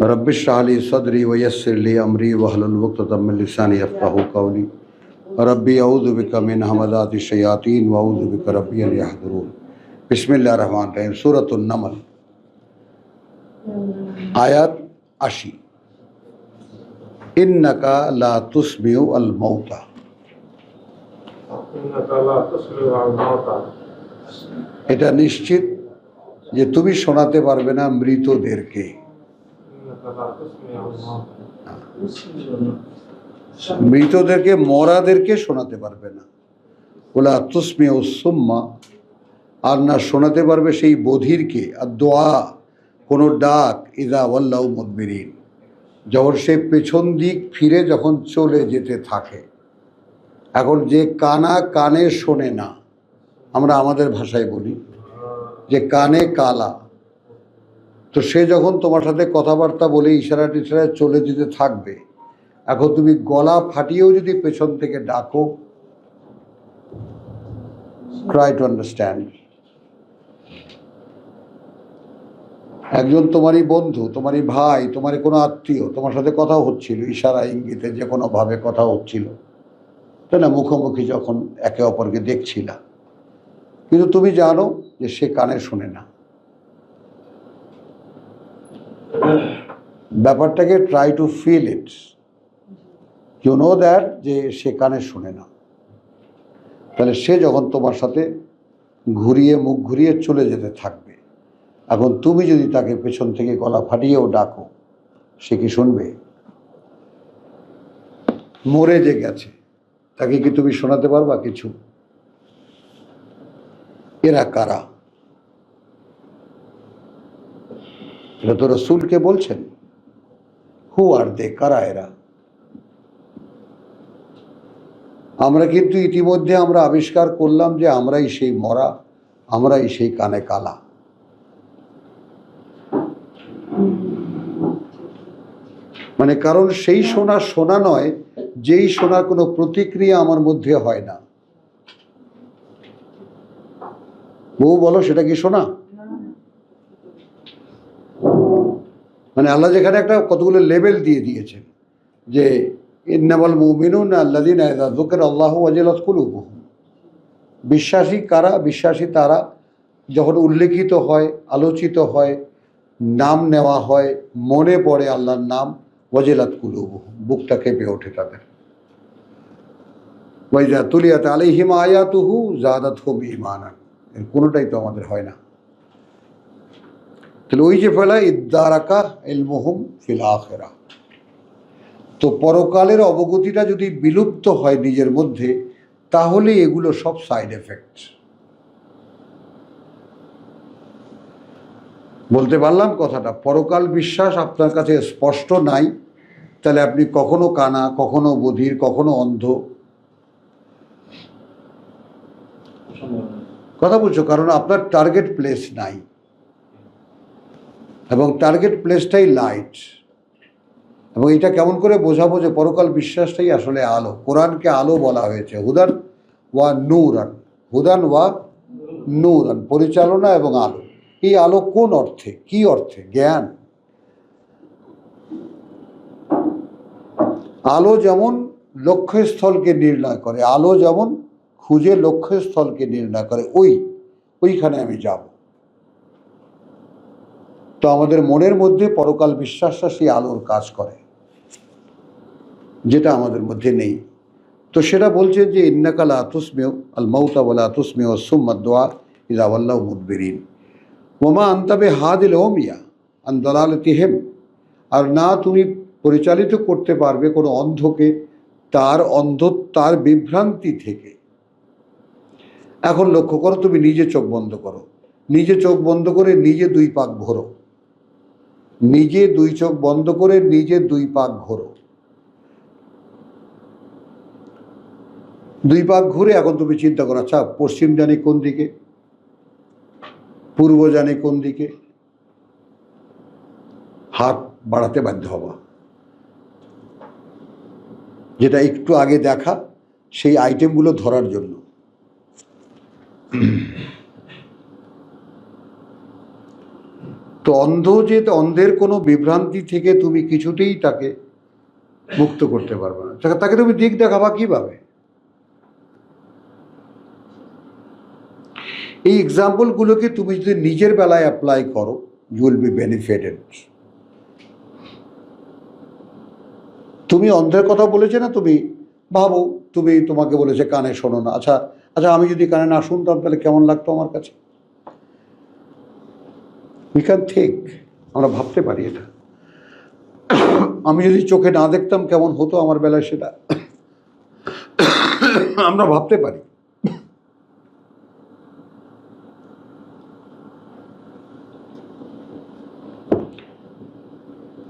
ربش علی صدری ویسر لی امری وحل الوقت من لسانی افقہ قولی ربی اعوذ بک من حمدات شیاطین اعوذ بک ربی ان یحضرون بسم اللہ الرحمن الرحیم سورة النمل. آیات عشی. انکا لا تسمع الموتہ এটা নিশ্চিত যে তুমি শোনাতে পারবে না মৃতদেরকে। মৃতদেরকে, মরাদেরকে শোনাতে পারবে না। ওলা তুসমি সুম্মা, আর না শোনাতে পারবে সেই বধিরকে। আর দোয়া, কোনো ডাক, ইদা ওয়াল্লাউ মুদবিরিন। যখন সে পেছন দিক ফিরে যখন চলে যেতে থাকে, এখন যে কানা কানে শোনে না, আমরা আমাদের ভাষায় বলি, যে কানে কালা তো সে যখন তোমার সাথে কথাবার্তা বলে ইশারা টিশারায় চলে যেতে থাকবে, এখন তুমি গলা ফাটিয়েও যদি পেছন থেকে ডাকো ট্রাই টু আন্ডারস্ট্যান্ড একজন তোমারই বন্ধু, তোমারই ভাই তোমারই কোনো আত্মীয়, তোমার সাথে কথা হচ্ছিল, ইশারা ইঙ্গিতে যে কোনোভাবে কথা হচ্ছিল। তাই না, মুখোমুখি যখন একে অপরকে দেখছিলা। কিন্তু তুমি জানো যে সে কানে শোনে না। ব্যাপারটাকে try to feel it you know that যে সে কানে শোনে না। তাহলে সে যখন তোমার সাথে ঘুরিয়ে মুখ ঘুরিয়ে চলে যেতে থাকবে, এখন তুমি যদি তাকে পেছন থেকে গলা ফাটিয়েও ডাকো, সে কি শুনবে? মরে যে গেছে, তাকে কি তুমি শোনাতে পারবা কিছু? এরা কারা? এটা তো রসুলকে বলছেন। হু আর দে কারা এরা? আমরা কিন্তু ইতিমধ্যে আমরা আবিষ্কার করলাম যে আমরাই সেই মরা, আমরাই সেই কানে কালা। মানে কারণ সেই শোনা সোনা নয়, যেই সোনার কোনো প্রতিক্রিয়া আমার মধ্যে হয় না। বউ বলো, সেটা কি শোনা মানে আল্লাহ যেখানে একটা কতগুলো লেভেল দিয়ে দিয়েছেন যে ইন্নামাল মুমিনুন আল্লাদিন জুকের আল্লাহ ওয়াজিলত কুলুবুহুম। বিশ্বাসী কারা? বিশ্বাসী তারা যখন উল্লেখিত হয়, আলোচিত হয়, নাম নেওয়া হয়, মনে পড়ে আল্লাহর নাম, ওয়াজিলাত কুলুবুহুম, বুকটা কেঁপে ওঠে তাদের। ওয়াইজা তুলিয়াত আলাইহিম আয়াতুহু জাদাত হুম ইমানান এর কোনোটাই তো আমাদের হয় না। তাহলে ওই যে ফেলা, ইদ্দারাকা ইলমুহুম ফিল তো পরকালের অবগতিটা যদি বিলুপ্ত হয় নিজের মধ্যে, তাহলে এগুলো সব সাইড এফেক্ট বলতে পারলাম কথাটা, পরকাল বিশ্বাস আপনার কাছে স্পষ্ট নাই, তাহলে আপনি কখনো কানা, কখনো বধির, কখনো অন্ধ। কথা বলছো, কারণ আপনার টার্গেট প্লেস নাই। এবং টার্গেট প্লেসটাই লাইট এবং এটা কেমন করে বোঝাবো যে পরকাল বিশ্বাসটাই আসলে আলো। কোরআনকে আলো বলা হয়েছে। হুদান ওয়া নূরান। হুদান ওয়া নূরান। পরিচালনা এবং আলো। এই আলো কোন অর্থে? কি অর্থে? জ্ঞান। আলো যেমন লক্ষ্যস্থলকে নির্ণয় করে, আলো যেমন খুঁজে লক্ষ্যস্থলকে নির্ণয় করে, ওই, ওইখানে আমি যাব। তো আমাদের মনের মধ্যে পরকাল বিশ্বাসটা সেই আলোর কাজ করে, যেটা আমাদের মধ্যে নেই। তো সেটা বলছে যে ইন্নাকাল আতুসমেও আল মৌতা বলে আতুসমেও সুম্মদ দোয়া ইদাওয়াল্লাহ মুদবিরিন। ওমা আন্তাবে হাদিল ওমিয়া আন্দলাল তিহেম আর না তুমি পরিচালিত করতে পারবে কোনো অন্ধকে, তার অন্ধ, তার বিভ্রান্তি থেকে। এখন লক্ষ্য করো, তুমি নিজে চোখ বন্ধ করো। নিজে চোখ বন্ধ করে নিজে দুই পাক ঘোরো। নিজে দুই চোখ বন্ধ করে নিজে দুই পাক ঘোরো। দুই পাক ঘুরে এখন তুমি চিন্তা করো আচ্ছা পশ্চিম জানি কোন দিকে, পূর্ব জানি কোন দিকে, হাত বাড়াতে বাধ্য হবা। যেটা একটু আগে দেখা, সেই আইটেমগুলো ধরার জন্য। তো অন্ধ যে অন্ধের কোনো বিভ্রান্তি থেকে তুমি কিছুতেই তাকে মুক্ত করতে পারবে না। তাকে- তুমি দিক দেখাবা কীভাবে? এই এক্সাম্পলগুলোকে তুমি যদি নিজের বেলায় অ্যাপ্লাই করো ইউ উইল বি বেনিফিটেড তুমি অন্ধের কথা বলেছে না, তুমি ভাবো, তুমি তোমাকে বলেছে কানে শোনো না। আচ্ছা আচ্ছা আমি যদি কানে না শুনতাম, তাহলে কেমন লাগতো আমার কাছে? উই ক্যান থিক আমরা ভাবতে পারি এটা। আমি যদি চোখে না দেখতাম, কেমন হতো আমার বেলায় সেটা? আমরা ভাবতে পারি।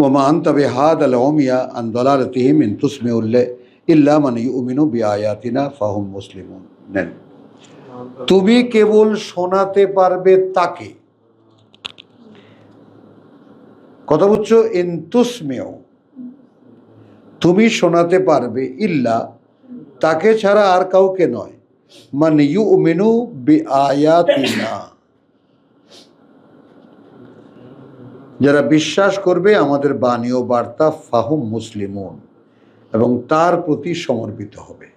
ওমা আন্তা বেহাদ আল ওমিয়া আন দলালতিহিম ইন তুসমে উল্লে ইল্লা মান ইউমিনু বিআয়াতিনা ফাহুম মুসলিমুন। নেন। তুমি কেবল শোনাতে পারবে তাকে। কথা বুঝছ ইন্তুসমেও তুমি শোনাতে পারবে ইল্লা, তাকে ছাড়া আর কাউকে নয়। মানে ইউ মেনু বি আয়াতিনা যারা বিশ্বাস করবে আমাদের বাণী ও বার্তা, ফাহুম মুসলিমুন, এবং তার প্রতি সমর্পিত হবে।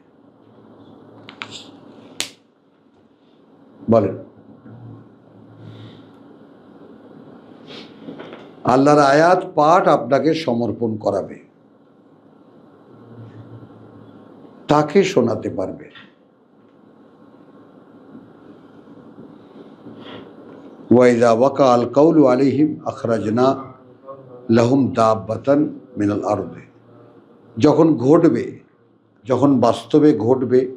বলেন। আল্লাহর আয়াত পাঠ আপনাকে সমর্পণ করাবে। তাকে শোনাতে পারবে। ওয়াইদা ওয়াকা আল কৌল আলিহিম আখরাজনা লাহুম দাব্বাতান মিনাল আরদে। যখন ঘটবে, যখন বাস্তবে ঘটবে,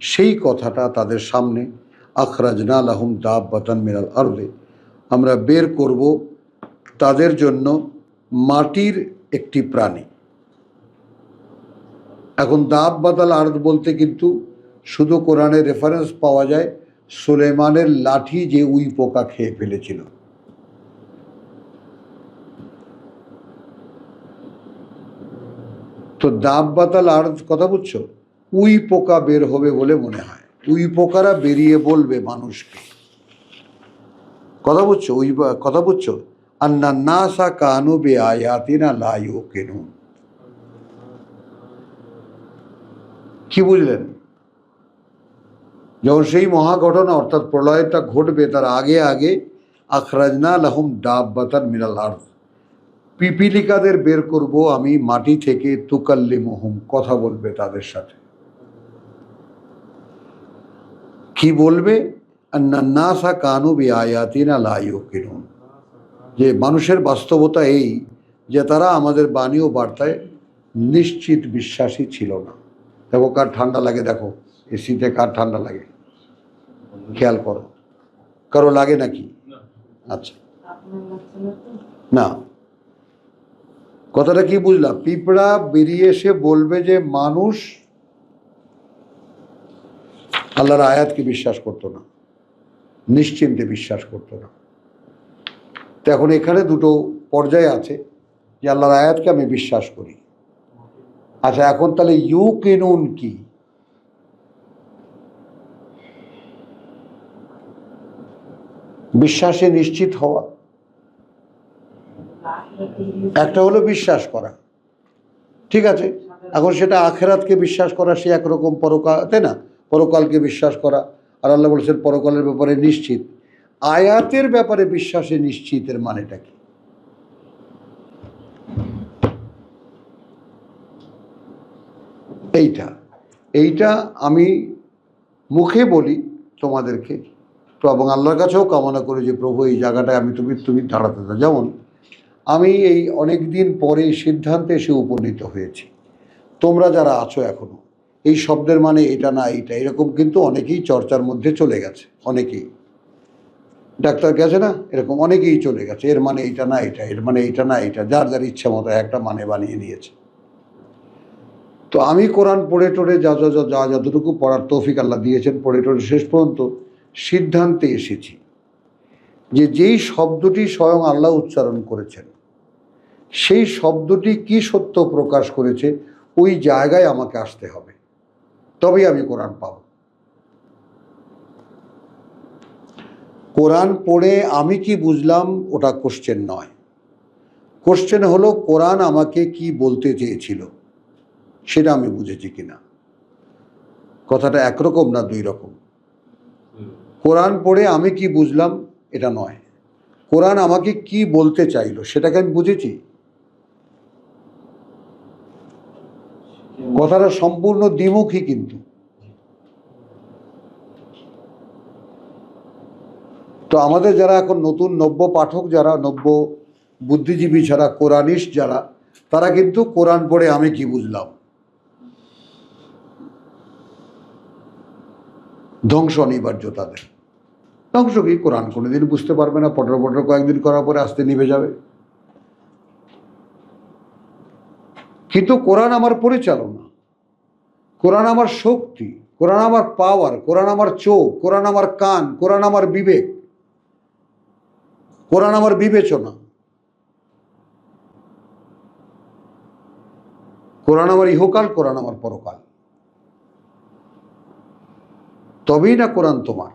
সেই কথাটা তাদের সামনে আখরাজনা লাহুম দাব্বাতান মিনাল আরদে আমরা বের করব তাদের জন্য মাটির একটি প্রাণী। এখন দাব বাতাল আর্দ বলতে কিন্তু শুধু কোরআনের রেফারেন্স পাওয়া যায় সুলেমানের লাঠি যে উই পোকা খেয়ে ফেলেছিল। তো দাব বাতাল আর্দ কথা বুঝছ? উই পোকা বের হবে বলে মনে হয়। উই পোকারা বেরিয়ে বলবে মানুষকে। কথা বুঝছ? উই কথা বুঝছ? আন্না নাসা কানু বে আয়াতিনা লাইও কেনুন কি বুঝলেন? যখন সেই মহাঘটনা অর্থাৎ প্রলয়টা ঘটবে, তার আগে আগে আখরাজনা লাহুম ডাব বাতার মিনাল আর্থ পিপিলিকাদের বের করব আমি মাটি থেকে তুকাল্লি মহুম কথা বলবে তাদের সাথে। কি বলবে? নাসা কানু বি আয়াতিনা লাইও কিনুন যে মানুষের বাস্তবতা এই যে তারা আমাদের বাণী ও বার্তায় নিশ্চিত বিশ্বাসী ছিল না। দেখো কার ঠান্ডা লাগে, দেখো, এসিতে কার ঠান্ডা লাগে। খেয়াল করো। কারও লাগে নাকি? আচ্ছা। না। কথাটা কি বুঝলাম পিঁপড়া বেরিয়ে এসে বলবে যে মানুষ আল্লাহর আয়াতকে বিশ্বাস করতো না, নিশ্চিন্তে বিশ্বাস করতো না। তো এখন এখানে দুটো পর্যায়ে আছে যে আল্লাহর আয়াতকে আমি বিশ্বাস করি। আচ্ছা এখন তাহলে ইউ কেনুন কি? বিশ্বাসে নিশ্চিত হওয়া। একটা হলো বিশ্বাস করা। ঠিক আছে? এখন সেটা আখেরাতকে বিশ্বাস করা, সে একরকম পরকাল, তাই না? পরকালকে বিশ্বাস করা। আর আল্লাহ বলেছেন, পরকালের ব্যাপারে নিশ্চিত। আয়াতের ব্যাপারে বিশ্বাসে নিশ্চিতের মানেটা কি? এইটা এইটা আমি মুখে বলি তোমাদেরকে। তো এবং আল্লাহর কাছেও কামনা করি যে, প্রভু, এই জায়গাটায় আমি তুমি তুমি দাঁড়াতে দাও। যেমন, আমি এই অনেক দিন পরে সিদ্ধান্তে এসে উপনীত হয়েছি। তোমরা যারা আছো এখনও, এই শব্দের মানে এটা না এইটা, এরকম কিন্তু অনেকেই চর্চার মধ্যে চলে গেছে, অনেকেই। ডাক্তার গেছে না? এরকম অনেকেই চলে গেছে। এর মানে এইটা না এটা এর মানে এইটা না এটা যার যার ইচ্ছা মতো একটা মানে বানিয়ে নিয়েছে। তো আমি কোরআন পড়ে টড়ে যা যা যা যা, যতটুকু পড়ার তৌফিক আল্লাহ দিয়েছেন পড়ে টড়ে শেষ পর্যন্ত সিদ্ধান্তে এসেছি যে যেই শব্দটি স্বয়ং আল্লাহ উচ্চারণ করেছেন, সেই শব্দটি কি সত্য প্রকাশ করেছে, ওই জায়গায় আমাকে আসতে হবে। তবেই আমি কোরআন পাব। কোরআন পড়ে আমি কি বুঝলাম, ওটা কোশ্চেন নয়। কোশ্চেন হলো, কোরআন আমাকে কি বলতে চেয়েছিল, সেটা আমি বুঝেছি কিনা। কথাটা একরকম না দুই রকম। কোরআন পড়ে আমি কি বুঝলাম, এটা নয়। কোরআন আমাকে কি বলতে চাইলো, সেটাকে আমি বুঝেছি? কথাটা সম্পূর্ণ দ্বিমুখী কিন্তু। তো আমাদের যারা এখন নতুন নব্য পাঠক, যারা নব্য বুদ্ধিজীবী, যারা কোরআনিস্ট, যারা, তারা কিন্তু কোরআন পড়ে আমি কি বুঝলাম? ধ্বংস অনিবার্য তাদের। ধ্বংস কি? কোরআন কোনোদিন বুঝতে পারবে না পটর পটর কয়েকদিন করার পরে আস্তে নিভে যাবে। কিন্তু কোরআন আমার পরিচালনা। কোরআন আমার শক্তি, কোরআন আমার পাওয়ার কোরআন আমার চোখ, কোরআন আমার কান, কোরআন আমার বিবেক। কোরআন আমার বিবেচনা। কোরআন আমার ইহকাল, কোরআন আমার পরকাল। তবেই না কোরআন তোমার।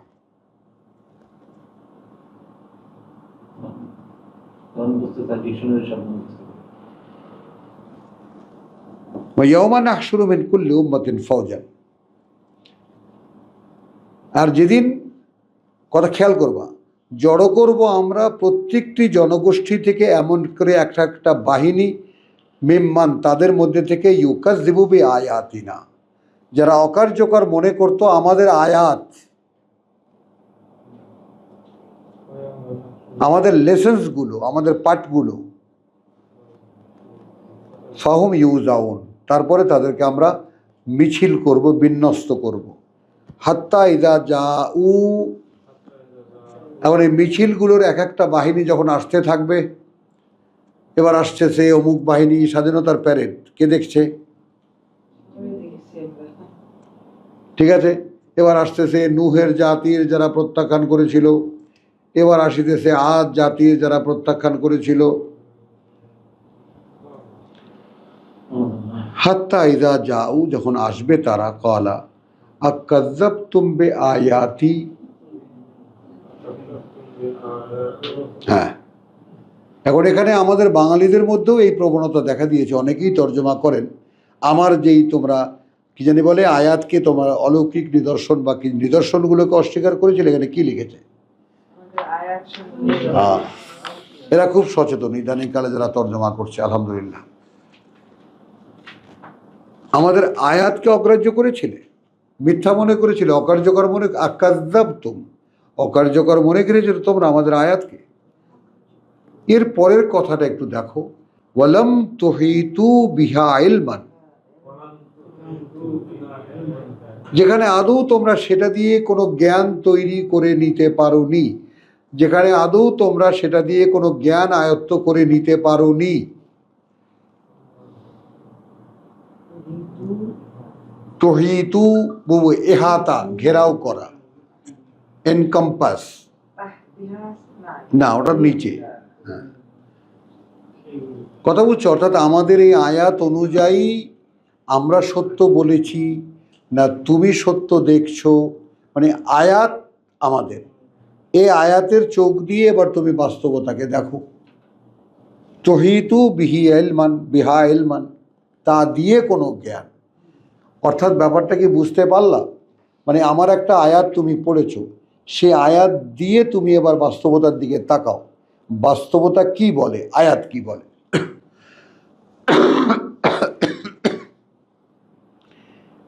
আর যেদিন, কথা খেয়াল করবা জড়ো করব আমরা প্রত্যেকটি জনগোষ্ঠী থেকে এমন করে একটা একটা বাহিনী, মেম্মান তাদের মধ্যে থেকে ইউকাস দিবুবি আয়াতিনা যারা অকার্যকর মনে করত আমাদের আয়াত, আমাদের লেসেন্সগুলো আমাদের পাঠগুলো ফাহুম ইউজাউন তারপরে তাদেরকে আমরা মিছিল করব, বিন্যস্ত করব। হাত্তা ইদা যা উ এখন এই মিছিলগুলোর এক একটা বাহিনী যখন আসতে থাকবে, এবার আসছে সে অমুক বাহিনী স্বাধীনতার প্যারেড কে দেখছে? ঠিক আছে? এবার আসতেছে নুহের জাতির যারা প্রত্যাখ্যান করেছিল, এবার আসিতেছে আজ জাতির যারা প্রত্যাখ্যান করেছিল। হাত্তা ইদা যাও যখন আসবে তারা, কলা আকাজ্জাব তুমবে আয়াতি হ্যাঁ। এখন এখানে আমাদের বাঙালিদের মধ্যেও এই প্রবণতা দেখা দিয়েছে। অনেকেই তর্জমা করেন। আমার যেই তোমরা কি জানি বলে, আয়াতকে তোমার অলৌকিক নিদর্শন বা কি নিদর্শনগুলোকে অস্বীকার করেছিল, এখানে কি লিখেছে? হ্যাঁ। এরা খুব সচেতন, ইদানিংকালে যারা তর্জমা করছে, আলহামদুলিল্লাহ। আমাদের আয়াতকে অগ্রাহ্য করেছিলে, মিথ্যা মনে করেছিলে, অকার্যকর মনে আকাদ্দাব তুম অকার্যকর মনে করেছিল তোমরা আমাদের আয়াতকে? এর পরের কথাটা একটু দেখো। ওয়ালাম তোহিতু বিহা ইলমান। যেখানে আদৌ তোমরা সেটা দিয়ে কোনো জ্ঞান তৈরি করে নিতে পারোনি, যেখানে আদৌ তোমরা সেটা দিয়ে কোনো জ্ঞান আয়ত্ত করে নিতে পারোনি। তহিতু বুবু এহাতা ঘেরাও করা। এনকম্পাস না, ওটার নিচে। কথা বুঝছ অর্থাৎ আমাদের এই আয়াত অনুযায়ী আমরা সত্য বলেছি, না তুমি সত্য দেখছ মানে আয়াত আমাদের। এই আয়াতের চোখ দিয়ে এবার তুমি বাস্তবতাকে দেখো। তহিতু বিহি এলমান, বিহা এলমান, তা দিয়ে কোনো জ্ঞান। অর্থাৎ ব্যাপারটা কি বুঝতে পারলাম মানে আমার একটা আয়াত তুমি পড়েছো সে আয়াত দিয়ে তুমি এবার বাস্তবতার দিকে তাকাও। বাস্তবতা কি বলে? আয়াত কি বলে?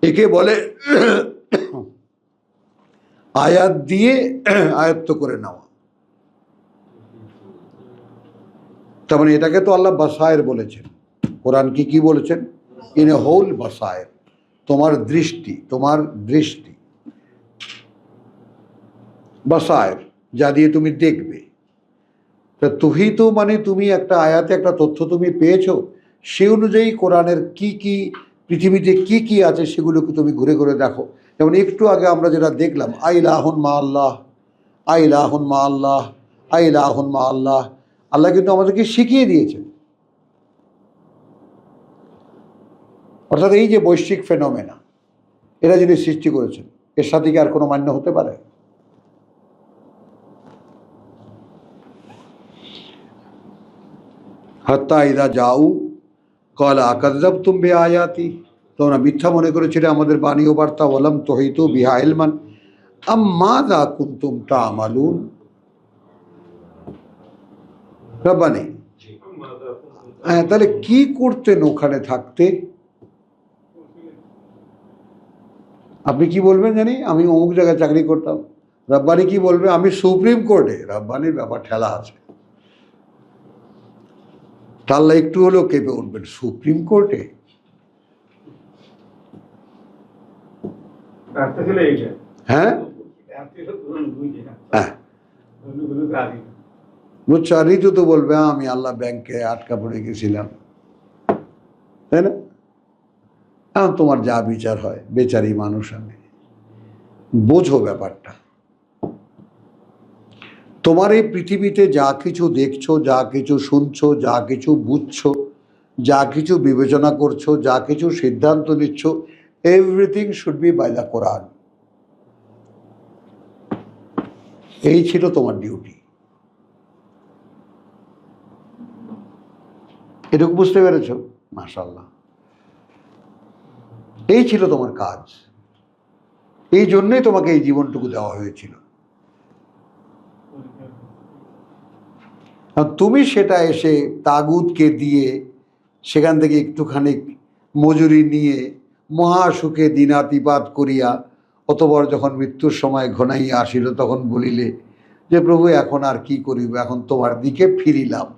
একে বলে আয়াত দিয়ে আয়ত্ত করে নেওয়া। তার মানে এটাকে তো আল্লাহ বাসায়ের বলেছেন। কোরআন কি কি বলেছেন? ইন হোল বাসায়ের। তোমার দৃষ্টি তোমার দৃষ্টি। বাসায়ের যা দিয়ে তুমি দেখবে। তা তুহি তো মানে তুমি একটা আয়াতে একটা তথ্য তুমি পেয়েছ, সে অনুযায়ী কোরআনের কি কি, পৃথিবীতে কি কি আছে সেগুলোকে তুমি ঘুরে ঘুরে দেখো। যেমন একটু আগে আমরা যেটা দেখলাম আই লাহুন মা আল্লাহ আই লাহুন মা আল্লাহ আই লাহুন মা আল্লাহ। আল্লাহ কিন্তু আমাদেরকে শিখিয়ে দিয়েছেন। অর্থাৎ এই যে বৈশ্বিক ফেনোমেনা, এরা যিনি সৃষ্টি করেছেন, এর সাথে কি আর কোনো মান্য হতে পারে? হাত্তা ইদা যাউ। কলা আকাদ্দাব তুম্বে আয়াতি তোমরা মিথ্যা মনে করেছিলে আমাদের বাণী ও বার্তা ওলাম তোহিত বিহা এলমান আম্মা দা কুন্তুম তা আমালুন রব্বানি হ্যাঁ তাহলে কি করতেন ওখানে থাকতে? আপনি কি বলবেন জানি? আমি অমুক জায়গায় চাকরি করতাম। রাব্বানি কি বলবে? আমি সুপ্রিম কোর্টে। রব্বানির ব্যাপার ঠেলা আছে। তাল্লা একটু হলেও কেঁপে উঠবেন। সুপ্রিম কোর্টে? হ্যাঁ? হ্যাঁ। ঋতু তো বলবে "হ্যাঁ, আমি আল্লাহ ব্যাংকে আটকা পড়ে গেছিলাম। তাই না? তোমার যা বিচার হয় বেচারি মানুষ আমি। বোঝো ব্যাপারটা। তোমার এই পৃথিবীতে যা কিছু দেখছ, যা কিছু শুনছো, যা কিছু বুঝছ, যা কিছু বিবেচনা করছ, যা কিছু সিদ্ধান্ত নিচ্ছ everything should be by the Quran এই ছিল তোমার ডিউটি এটুকু বুঝতে পেরেছ? মাশাল্লাহ এই ছিল তোমার কাজ। এই জন্যই তোমাকে এই জীবনটুকু দেওয়া হয়েছিল আর তুমি সেটা এসে তাগুদকে দিয়ে সেখান থেকে একটুখানি মজুরি নিয়ে মহাসুখে দিনাতিপাত করিয়া অতবার যখন মৃত্যুর সময় ঘনাইয়া আসিল, তখন বলিলে যে, প্রভু, এখন আর কি করিব? এখন তোমার দিকে ফিরিলাম।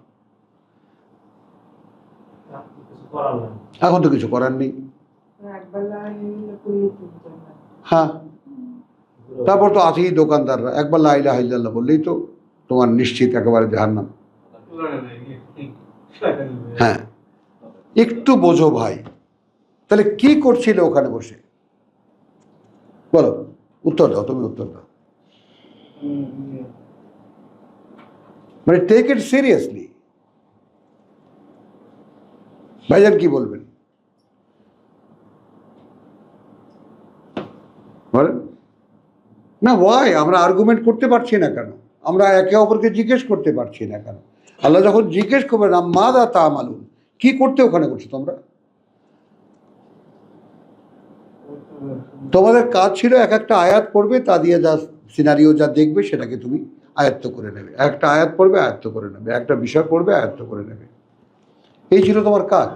এখন তো কিছু করার নেই। হয়। তারপর তো আছেই দোকানদাররা। একবার লাইলা হাইল্লাহ বললেই তো তোমার নিশ্চিত একেবারে জাহান্নাম তুলনা নাই সেটা নেই হ্যাঁ। একটু বোঝো ভাই। তাহলে কি করছিলে ওখানে বসে? বলো, উত্তর দাও, তুমি উত্তর দাও। মানে টেক ইট সিরিয়াসলি ভাইজান কি বলবেন? না ওয়াই আমরা আর্গুমেন্ট করতে পারছি না কেন? আমরা একে অপরকে জিজ্ঞেস করতে পারছি না কেন? আল্লাহ যখন জিজ্ঞেস করবেন মা দা তা মালুন কি করতে ওখানে করছ তোমরা? তোমাদের কাজ ছিল এক একটা আয়াত পড়বে তা দিয়ে যা সিনারিও যা দেখবে সেটাকে তুমি আয়ত্ত করে নেবে। একটা আয়াত পড়বে আয়ত্ত করে নেবে। একটা বিষয় পড়বে আয়ত্ত করে নেবে। এই ছিল তোমার কাজ।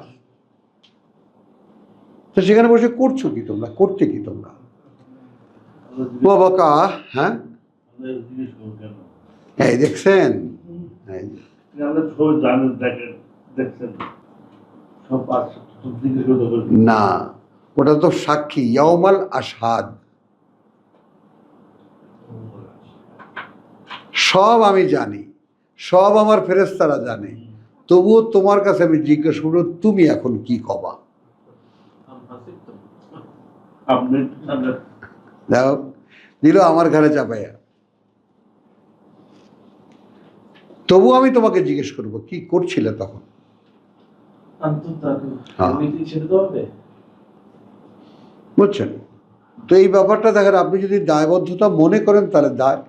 তো সেখানে বসে করছ কি তোমরা? করতে কি তোমরা? বাবা কা হ্যাঁ? এই দেখছেন? এই যে। আমরা জানেন দেখেন দেখছেন সব পাঁচ। না ওটা তো সাক্ষী ইয়ামাল আসাদ সব আমি জানি সব আমার ফেরেস্তারা জানে তবুও তোমার কাছে আমি জিজ্ঞেস করব তুমি এখন কি কবা দেখো দিল আমার ঘরে চাপাইয়া তবু আমি তোমাকে জিজ্ঞেস করব কি করছিলে তখন? হ্যাঁ। বুঝছেন? তো এই ব্যাপারটা দেখেন আপনি যদি দায়বদ্ধতা মনে করেন তাহলে দায়।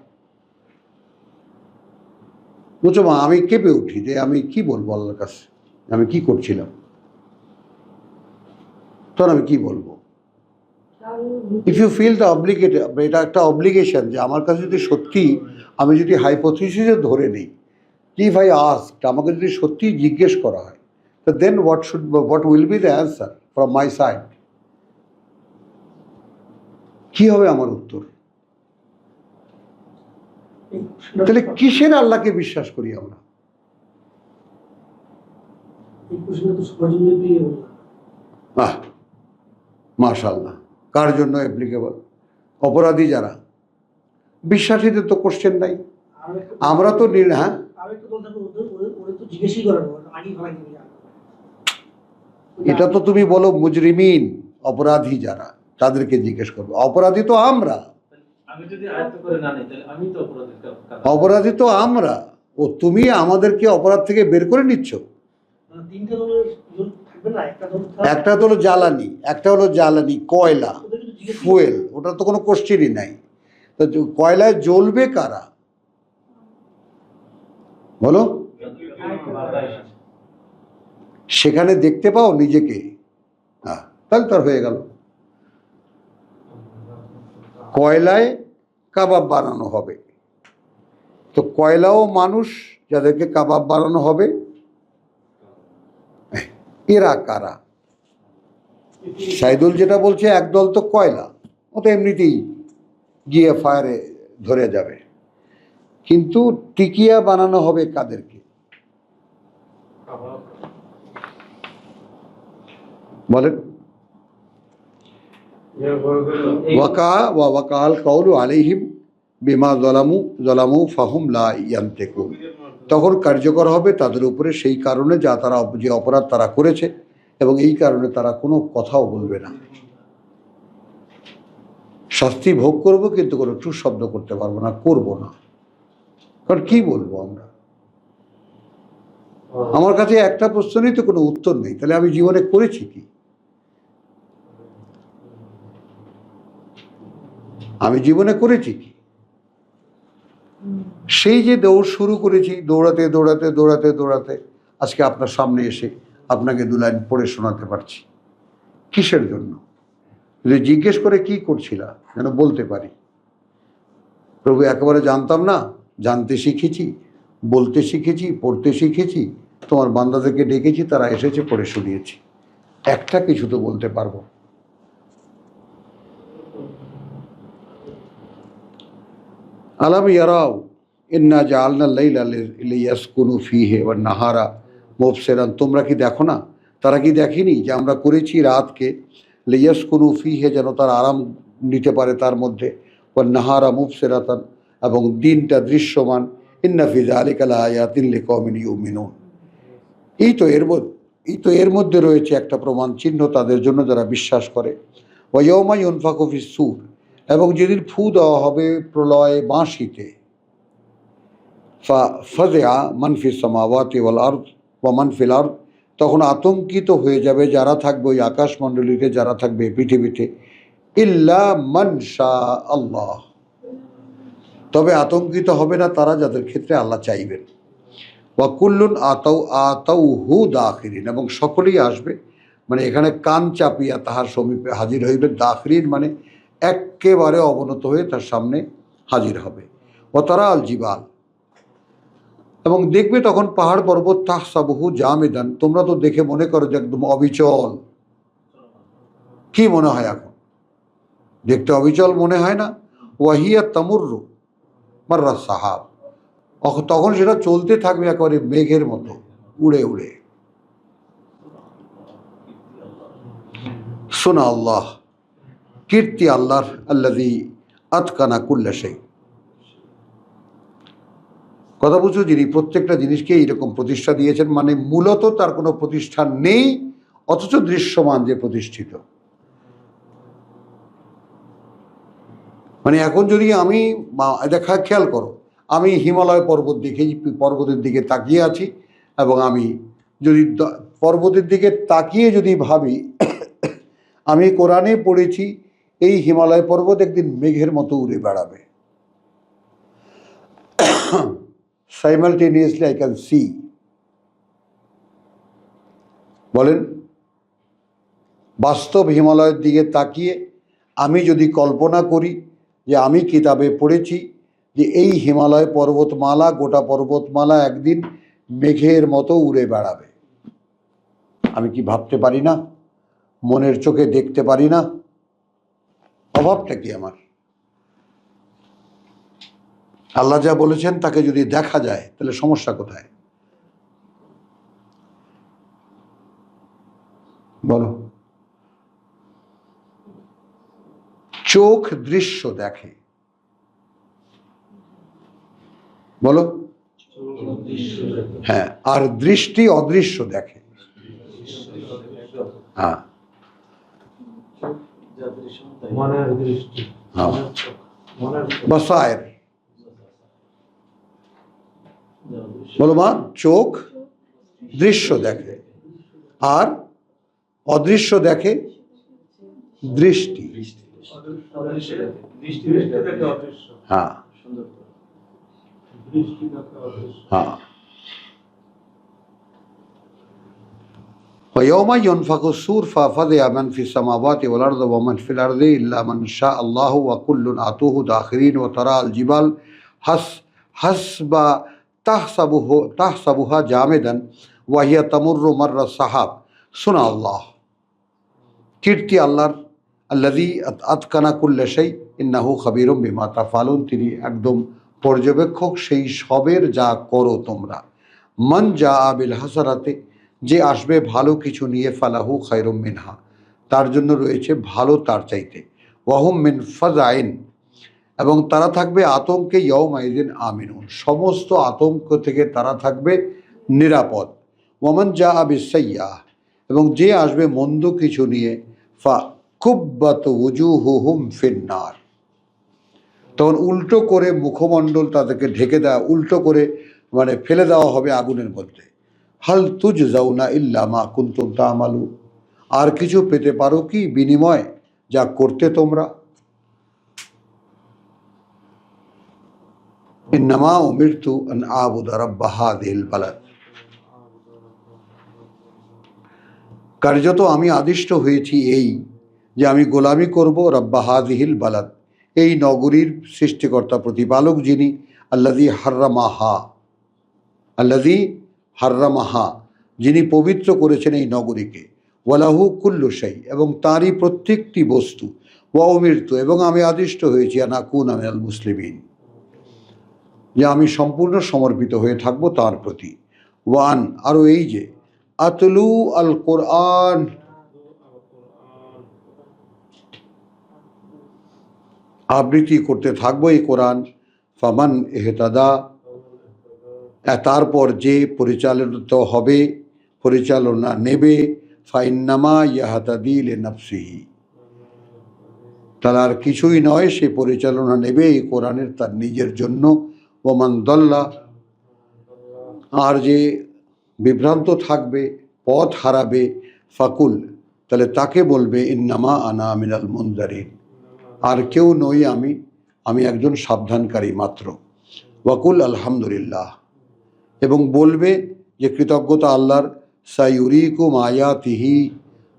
বুঝছ মা আমি কেঁপে উঠি যে আমি কি বলব আল্লাহর কাছে? আমি কি করছিলাম? তখন আমি কি বলব? If you feel the obligate এটা একটা অব্লিগেশন যে আমার কাছে যদি সত্যি আমি যদি হাইপোথিসিসে ধরে নিই কি ভাই আস্ক আমাকে যদি সত্যি জিজ্ঞেস করা হয় তো then what should what will be the answer from my side কি হবে আমার উত্তর? তাহলে কিসের আল্লাহকে বিশ্বাস করি আমরা? আহ মাশাল্লাহ কার জন্য অ্যাপ্লিকেবল অপরাধী যারা? বিশ্বাসীদের তো কোশ্চেন নাই। আমরা তো হ্যাঁ? এটা তো তুমি বলো মুজরিমিন অপরাধী যারা তাদেরকে জিজ্ঞেস করব। অপরাধী তো আমরা। আমি যদি আয়ত্ত করে না নিই তাহলে আমি তো অপরাধের কাজ অপরাধী তো আমরা। ও তুমি আমাদেরকে অপরাধ থেকে বের করে নিচ্ছ? তিনটে দলের দল থাকবে না একটা দল থাকবে। একটা তো হলো জ্বালানি একটা হলো জ্বালানি কয়লা ফুয়েল ওটা তো কোনো কোশ্চেনই নাই। তো কয়লায় জ্বলবে কারা? বলো। সেখানে দেখতে পাও নিজেকে। হ্যাঁ তাহলে তার হয়ে গেল। কয়লায় কাবাব বানানো হবে। তো কয়লাও মানুষ যাদেরকে কাবাব বানানো হবে। এরা কারা? সাইদুল যেটা বলছে, একদল তো কয়লা। ও তো এমনিতেই গিয়ে ফায়ারে ধরে যাবে। কিন্তু টিকিয়া বানানো হবে কাদেরকে? বলেন। ওয়াকা, ওয়া ওয়াকাল কৌলু আলাইহিম বিমা জলামু জলামু ফাহুম তখন কার্যকর হবে তাদের উপরে সেই কারণে যা তারা যে অপরাধ তারা করেছে এবং এই কারণে তারা কোনো কথাও বলবে না। শাস্তি ভোগ করব কিন্তু কোনো টু শব্দ করতে পারব না, করব না। কারণ কি বলব আমরা? আমার কাছে একটা প্রশ্নেই তো কোনো উত্তর নেই। তাহলে আমি জীবনে করেছি কি? আমি জীবনে করেছি কি? সেই যে দৌড় শুরু করেছি, দৌড়াতে দৌড়াতে দৌড়াতে দৌড়াতে, আজকে আপনার সামনে এসে আপনাকে দু লাইন পড়ে শোনাতে পারছি। কিসের জন্য? যদি জিজ্ঞেস করে কি করছিলা, যেন বলতে পারি। প্রভু, একেবারে জানতাম না জানতে শিখেছি, বলতে শিখেছি, পড়তে শিখেছি, তোমার বান্দাদেরকে ডেকেছি, তারা এসেছে, পড়ে শুনিয়েছি। একটা কিছু তো বলতে পারব। আলাম ইয়ারাও, ইন্না জাআলনা লাইলা লিয়াসকুনু ফিহে ওয়ান নাহারা মুবসিরান। তোমরা কি দেখো না? তারা কি দেখেনি যে আমরা করেছি রাতকে লিয়াসকুনু ফিহে যেন তার আরাম নিতে পারে তার মধ্যে ওয়ান নাহারা মুবসিরাতান এবং দিনটা দৃশ্যমান। ইন্না ফি যালিকা লাআয়াতিন লিকওমিন ইউমিনুন। এই তো এর এই তো এর মধ্যে রয়েছে একটা প্রমাণ চিহ্ন তাদের জন্য যারা বিশ্বাস করে। ওয়মা ইউনফাকু ফিস সুর। এবং যেদিন ফু দেওয়া হবে প্রলয় বাঁশিতে। ফজা মানফি সামাওয়াতি ওয়াল আর্দ বা মানফিল আর্দ। তখন আতঙ্কিত হয়ে যাবে যারা থাকবে ওই আকাশমণ্ডলীতে, যারা থাকবে পৃথিবীতে। ইল্লা মান শাহ আল্লাহ তবে আতঙ্কিত হবে না তারা যাদের ক্ষেত্রে আল্লাহ চাইবেন। বা কুল্লুন আতাউ আতাউ হু দাখিরিন, এবং সকলেই আসবে মানে এখানে কান চাপিয়া তাহার সমীপে হাজির হইবে। দাখিরিন মানে একেবারে অবনত হয়ে তার সামনে হাজির হবে। ও তারা আল জিবাল, এবং দেখবে তখন পাহাড় পর্বত তাহসাবহু জামেদান। তোমরা তো দেখে মনে করো যে একদম অবিচল। কি মনে হয় এখন? দেখতে অবিচল মনে হয় না? ওয়াহিয়া তামুর্রু মার্রা সাহাব। তখন সেটা চলতে থাকবে একেবারে মেঘের মতো, উড়ে উড়ে। সোনা আল্লাহ, কীর্তি আল্লাহর আল্লাদি আতকানা কুল্লা সেই কথা বুঝছ, যিনি প্রত্যেকটা জিনিসকে এইরকম প্রতিষ্ঠা দিয়েছেন মানে মূলত তার কোনো প্রতিষ্ঠান নেই, অথচ দৃশ্যমান যে প্রতিষ্ঠিত। মানে এখন যদি আমি দেখা খেয়াল করো, আমি হিমালয় পর্বত দেখে পর্বতের দিকে তাকিয়ে আছি এবং আমি যদি পর্বতের দিকে তাকিয়ে যদি ভাবি, আমি কোরআনে পড়েছি, এই হিমালয় পর্বত একদিন মেঘের মতো উড়ে বেড়াবে। সাইমালটেনিয়াসলি আই ক্যান সি বলেন, বাস্তব হিমালয়ের দিকে তাকিয়ে আমি যদি কল্পনা করি যে আমি কিতাবে পড়েছি যে এই হিমালয় পর্বতমালা, গোটা পর্বতমালা একদিন মেঘের মতো উড়ে বেড়াবে। আমি কি ভাবতে পারি না? মনের চোখে দেখতে পারি না? অভাবটা কি আমার? আল্লাহ যা বলেছেন তাকে যদি দেখা যায়, তাহলে সমস্যা কোথায়? বলো। চোখ দৃশ্য দেখে। বলো। হ্যাঁ আর দৃষ্টি অদৃশ্য দেখে। হ্যাঁ। হ্যাঁ। বলো মা, চোখ দৃশ্য দেখে। আর অদৃশ্য দেখে দৃষ্টি। অদৃশ্য দৃষ্টি দৃষ্টি দেখে অদৃশ্য হ্যাঁ দৃষ্টি দেখে অদৃশ্য হ্যাঁ ويوم ينفخ الصور ففزع من في السماوات والأرض ومن في الأرض إلا من شاء الله وكل آتوه داخرين وترى الجبال حس حسب تحسبه تحسبها جامدا وهي تمر مر السحاب صنع الله কীর্তি আল্লাহর আল্লাদি আতকানা কুল্লে সেই ইন্নাহু খাবিরম বিমা তাফালুন তিনি একদম পর্যবেক্ষক, সেই সবের যা করো তোমরা। মন যা আবিল হাসারাতে যে আসবে ভালো কিছু নিয়ে ফালাহু খায়রুম মিনহা। তার জন্য রয়েছে ভালো তার চাইতে। ওয়াহুম মিন ফাজাইন এবং তারা থাকবে আতঙ্কে ইয়ম ইয়মাইদিন আমিনুন। সমস্ত আতঙ্ক থেকে তারা থাকবে নিরাপদ। ওয়ামান যা আবিসাইয়া এবং যে আসবে মন্দ কিছু নিয়ে ফা কুব্বাত উজু হুম ফিন্নার। তখন উল্টো করে মুখমণ্ডল তাদেরকে ঢেকে দেওয়া, উল্টো করে মানে ফেলে দেওয়া হবে আগুনের মধ্যে। হাল তুজ যাও না ইল্লা মা কুন্তুম তামালু। আর কিছু পেতে পারো কি বিনিময় যা করতে তোমরা? ইন্নামা বালাদ। কার্যত আমি আদিষ্ট হয়েছি এই যে আমি গোলামি করব রব্বা হাদিহিল বালাদ। এই নগরীর সৃষ্টিকর্তা প্রতিপালক যিনি আল্লাদি হার্রামাহা আল্লাদি হার্রামাহা, যিনি পবিত্র করেছেন এই নগরীকে। ওয়ালাহু কুল্লুসাই এবং তারই প্রত্যেকটি বস্তু। ওয়া অমৃত এবং আমি আদিষ্ট হয়েছি আনাকুন আমি আল মুসলিমিন। যে আমি সম্পূর্ণ সমর্পিত হয়ে থাকব তার প্রতি। ওয়ান, আরও এই যে, আতলু আল কোরআন আবৃত্তি করতে থাকব এই কোরআন? ফামান এহতাদা তারপর যে পরিচালিত হবে, পরিচালনা নেবে, ফাইন্নামা ইয়াহাতাদিল নফসিহি তার আর কিছুই নয়, সে পরিচালনা নেবে এই কোরআনের তার নিজের জন্য। ওমান দল্লা। আর যে বিভ্রান্ত থাকবে, পথ হারাবে, ফাকুল, তাহলে তাকে বলবে, ইন্নামা আনা আমিনাল মুন্দারিন আর কেউ নই আমি আমি একজন সাবধানকারী মাত্র। ওয়াকুল আলহামদুলিল্লাহ। এবং বলবে যে কৃতজ্ঞতা আল্লাহর সাইউরিকুম আয়াতিহি।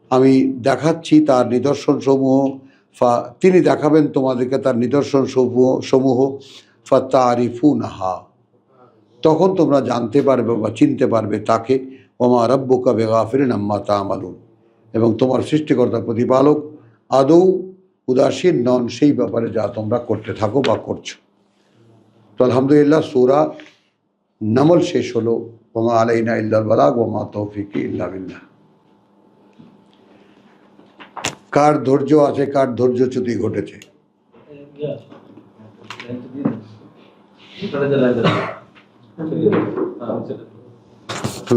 আমি দেখাচ্ছি তার নিদর্শন সমূহ ফা, তিনি দেখাবেন তোমাদেরকে তার নিদর্শন সমূহ সমূহ ফা তারিফু নাহা তখন তোমরা জানতে পারবে বা চিনতে পারবে তাকে, ওমা রব্বুকা বেগাফিরিন আম্মা তামালুন। এবং তোমার সৃষ্টিকর্তা প্রতিপালক, আদৌ উদাসীন, নন, সেই ব্যাপারে যা তোমরা করতে থাকো বা করছ। তো আলহামদুলিল্লাহ সুরা নামল শেষ হলো। ওমা আলাইনা ইল্লাল বালাগ ওমা তৌফিক ইল্লা বিল্লাহ। কার ধৈর্য আছে, কার ধৈর্য ধৈর্যচ্যুতি ঘটেছে।